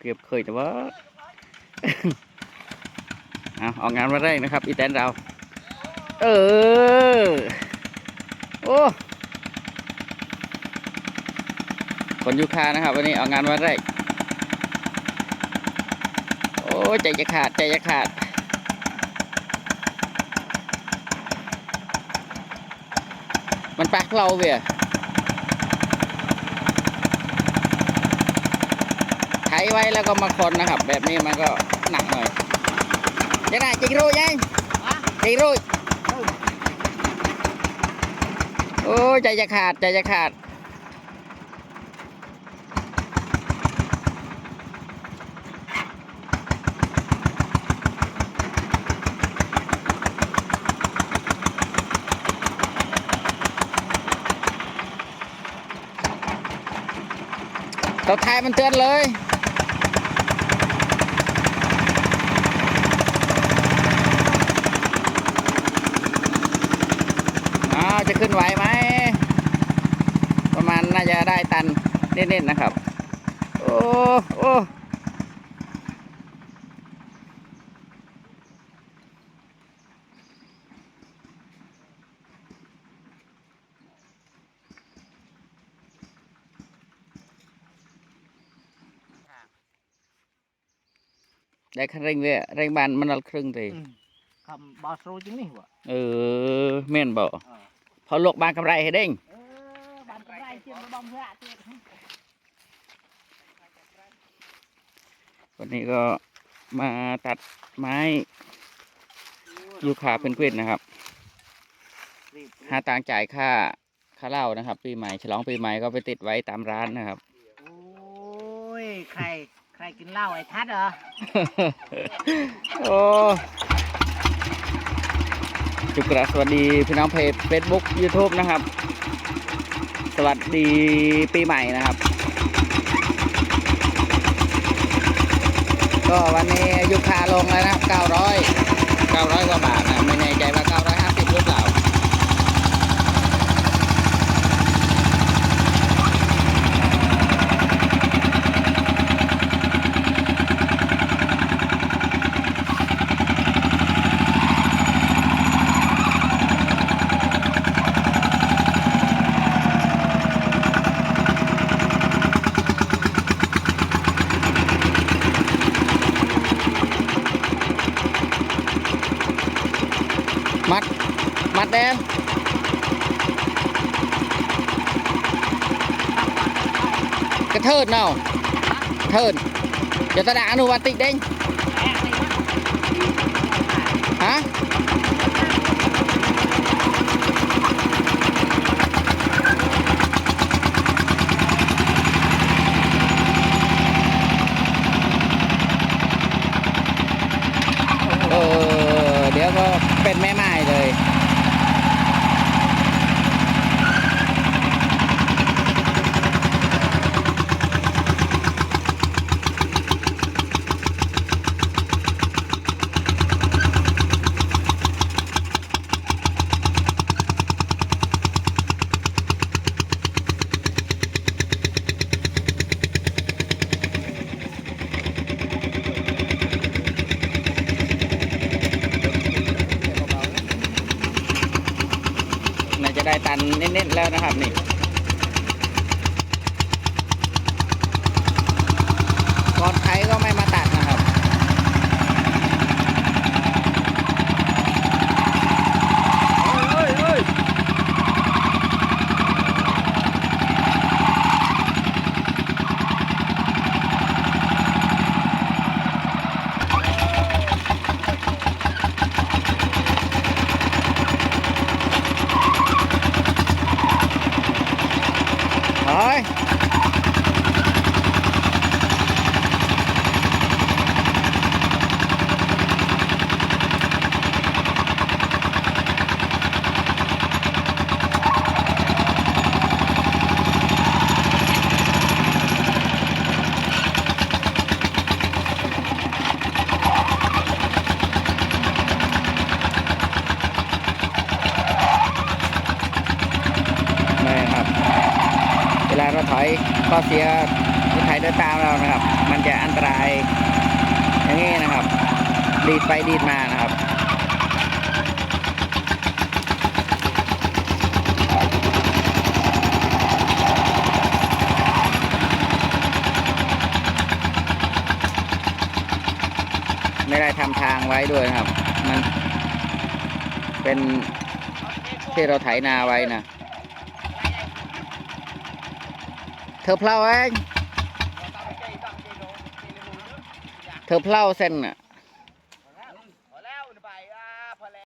เก็บเคยแต่ว่าเอาออกงานมาแรกนะครับ อีแตนเรา เออ โอ้คนยูคานะครับ วันนี้ออกงานวันแรกโอ้ใจจะขาด ใจจะขาดมันปักเราเวีย ไถไว้แล้วก็มาคนนะครับ แบบนี้มันก็หนักหน่อยยังไงจิงรุ่ยยังจิงรุ่ยโอ้ใจจะขาดใจจะขาดเราทายมันเตือนเลย อ้าว จะขึ้นไหวไหม ประมาณน่าจะได้ตันเน้นๆนะครับ โอ้โอ้ได้คันเร่งเว้ยเร่งบานมันเอาครึ่งตีคำบอสโรจังนี่วะเออแม่นบ่ พอลวกบานกำไรให้เด้งเออบ้านไรเชียงบอมเพื่อเตี้ยวันนี้ก็มาตัดไม้ยูคาเพนกวินนะครับ หาตังค์จ่ายค่าค่าเหล้านะครับ ปีใหม่ฉลองปีใหม่ก็ไปติดไว้ตามร้านนะครับ โอ้ยใครใครกินเหล้าไอ้ทัดเหรอ โอ้ จุกระสวัสดีพี่น้องเพจ Facebook YouTube นะครับ สวัสดีปีใหม่นะครับ ก็วันนี้ยุคาลงแล้วนะครับ900 900กว่าบาทนะไม่แน่ใจว่า900 หรือเปล่า มัดมัดแดงกระเทิดเนา เป็นแม่ไม้เลย เน้นๆแล้วนะครับนี่ก่อนไถก็ไม่มาตัดนะครับ เฮ้ยเฮ้ยเฮ้ยไม่ครับ เวลาเรา ถอยข้อเสียรถไถเดินตามเรานะครับ มันจะอันตรายอย่างนี้นะครับ ดีดไปดีดมานะครับไม่ได้ทำทางไว้ด้วยครับ มันเป็นที่เราไถนาไว้นะ เธอเพลาเองเธอเพลาเส้นน่ะ